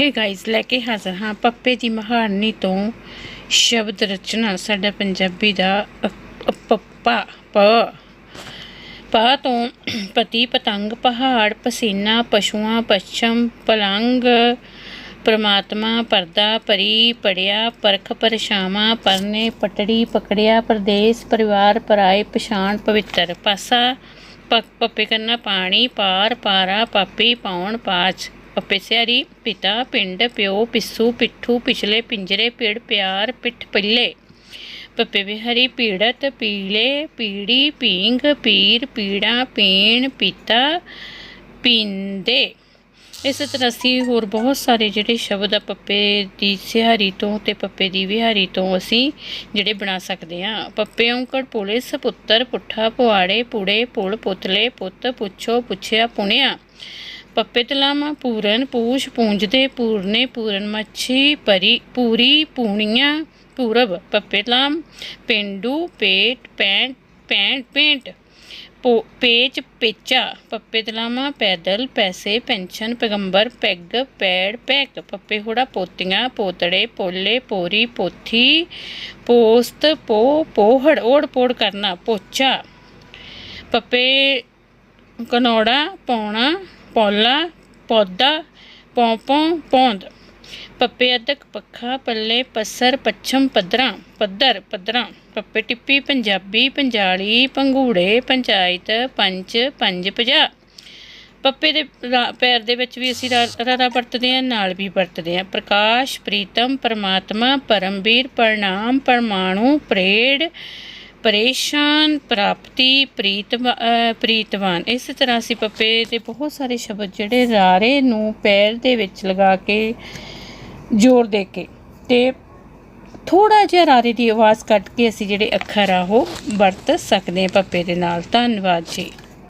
Hey guys ਲੈ ਕੇ ਹਾਜ਼ਰ ਹਾਂ ਪੱਪੇ ਦੀ ਮਹਾਰਨੀ ਤੋਂ ਸ਼ਬਦ ਰਚਨਾ, ਸਾਡਾ ਪੰਜਾਬੀ ਦਾ ਪੱਪਾ ਪ, ਪਾ ਤੋਂ ਪਤੀ ਪਤੰਗ, ਪਹਾੜ, ਪਸੀਨਾ, ਪਸ਼ੂਆਂ, ਪਛਮ, ਪਲੰਗ, ਪਰਮਾਤਮਾ, ਪਰਦਾ, ਪਰੀ, ਪੜਿਆ, ਪਰਖ, ਪਰਛਾਵਾਂ, ਪਰਨੇ, ਪਟੜੀ, ਪਕੜਿਆ, ਪ੍ਰਦੇਸ਼, ਪਰਿਵਾਰ, ਪਰਾਏ, ਪਛਾਣ, ਪਵਿੱਤਰ। ਪਾਸਾ ਪੱਪੇ ਕਰਨਾ ਪਾਣੀ, ਪਾਰ, ਪਾਰਾ, ਪਾਪੀ, ਪਾਉਣ, ਪਾਚ। ਪੱਪੇ ਸਿਆਰੀ ਪਿਤਾ, ਪਿੰਡ, ਪਿਓ, ਪਿੱਸੂ, ਪਿੱਠੂ, ਪਿਛਲੇ, ਪਿੰਜਰੇ, ਪਿੜ, ਪਿਆਰ, ਪਿੱਠ, ਪੱਲੇ। ਪੱਪੇ ਬਿਹਾਰੀ ਪੀੜਤ, ਪੀਲੇ, ਪੀੜੀ ਪੀਂਗ ਪੀਰ, ਪੀੜਾ, ਪੀਣ, ਪੀਤਾ, ਪੀਂਦੇ। ਇਸ ਤਰ੍ਹਾਂ ਅਸੀਂ ਹੋਰ ਬਹੁਤ ਸਾਰੇ ਜਿਹੜੇ ਸ਼ਬਦ ਆ ਪੱਪੇ ਦੀ ਸਿਹਾਰੀ ਤੋਂ ਤੇ ਪੱਪੇ ਦੀ ਵਿਹਾਰੀ ਤੋਂ ਅਸੀਂ ਜਿਹੜੇ ਬਣਾ ਸਕਦੇ ਹਾਂ। ਪੱਪੇ ਔਂਕੜ ਪੁਲਿਸ, ਪੁੱਤਰ, ਪੁੱਠਾ ਪੁਆੜੇ, ਪੁੜੇ, ਪੁਲ ਪੁਤਲੇ, ਪੁੱਤ ਪੁੱਛੋ, ਪੁੱਛਿਆ, ਪੁਣਿਆ। ਪੱਪੇ ਪੂਰਨ ਪੂਛ, ਪੂੰਝਦੇ ਪੂਰਨੇ ਪੂਰਨ ਮੱਛੀ, ਪਰੀ, ਪੂਰੀ ਪੂਣੀਆਂ ਪੂਰਬ ਪੱਪੇ ਪਿੰਡੂ, ਪੇਟ, ਪੈਂਟ ਪੈਂਟ, ਪੇਂਟ ਪੇਚ, ਪੇਚਾ ਪੱਪੇ ਤਲਾਮਾ ਪੈਦਲ, ਪੈਸੇ, ਪੈਨਸ਼ਨ, ਪੈਗੰਬਰ, ਪੈਗ, ਪੈੜ, ਪੈਕ, ਪੱਪੇ ਹੋੜਾ, ਪੋਤੀਆਂ, ਪੋਤੜੇ, ਪੋਲੇ, ਪੋਰੀ, ਪੋਥੀ, ਪੋਸਤ, ਪੋ, ਪੋਹੜ, ਓੜ, ਪੋੜ ਕਰਨਾ, ਪੋਚਾ, ਪੱਪੇ, ਕਨੋੜਾ ਪਾਉਣਾ ਪੌਲਾ, ਪੌਦਾ ਪੌਂਪੋਂ ਪੌਂਦ। ਪੱਪੇ ਅਦਕ ਪੱਖਾ, ਪੱਲੇ, ਪੱਸਰ, ਪੱਛਮ, ਪੱਧਰਾਂ, ਪੱਧਰ, ਪੱਧਰਾਂ। ਪੱਪੇ ਟਿੱਪੀ, ਪੰਜਾਬੀ, ਪੰਜਾਲੀ ਪੰਗੂੜੇ ਪੰਚਾਇਤ, ਪੰਚ, ਪੰਜ ਪੰਜਾਹ। ਪੱਪੇ ਦੇ ਪੈਰ ਦੇ ਵਿੱਚ ਵੀ ਅਸੀਂ ਰਾ- ਰਾਰਾ ਵਰਤਦੇ ਹਾਂ, ਨਾਲ ਵੀ ਵਰਤਦੇ ਹਾਂ। ਪ੍ਰਕਾਸ਼, ਪ੍ਰੀਤਮ, ਪਰਮਾਤਮਾ, ਪਰਮਵੀਰ, ਪ੍ਰਣਾਮ, ਪਰਮਾਣੂ ਪ੍ਰੇਡ ਪਰੇਸ਼ਾਨ, ਪ੍ਰਾਪਤੀ ਪ੍ਰੀਤਵਾ ਪ੍ਰੀਤਵਾਨ। ਇਸ ਤਰ੍ਹਾਂ ਅਸੀਂ ਪੱਪੇ ਦੇ ਬਹੁਤ ਸਾਰੇ ਸ਼ਬਦ ਜਿਹੜੇ ਰਾਰੇ ਨੂੰ ਪੈਰ ਦੇ ਵਿੱਚ ਲਗਾ ਕੇ, ਜ਼ੋਰ ਦੇ ਕੇ ਤੇ ਥੋੜਾ ਜਿਹਾ ਰਾਰੇ ਦੀ ਆਵਾਜ਼ ਕੱਟ ਕੇ ਅਸੀਂ ਜਿਹੜੇ ਅੱਖਰ ਆ ਉਹ ਵਰਤ ਸਕਦੇ ਹਾਂ ਪੱਪੇ ਦੇ ਨਾਲ। ਧੰਨਵਾਦ ਜੀ।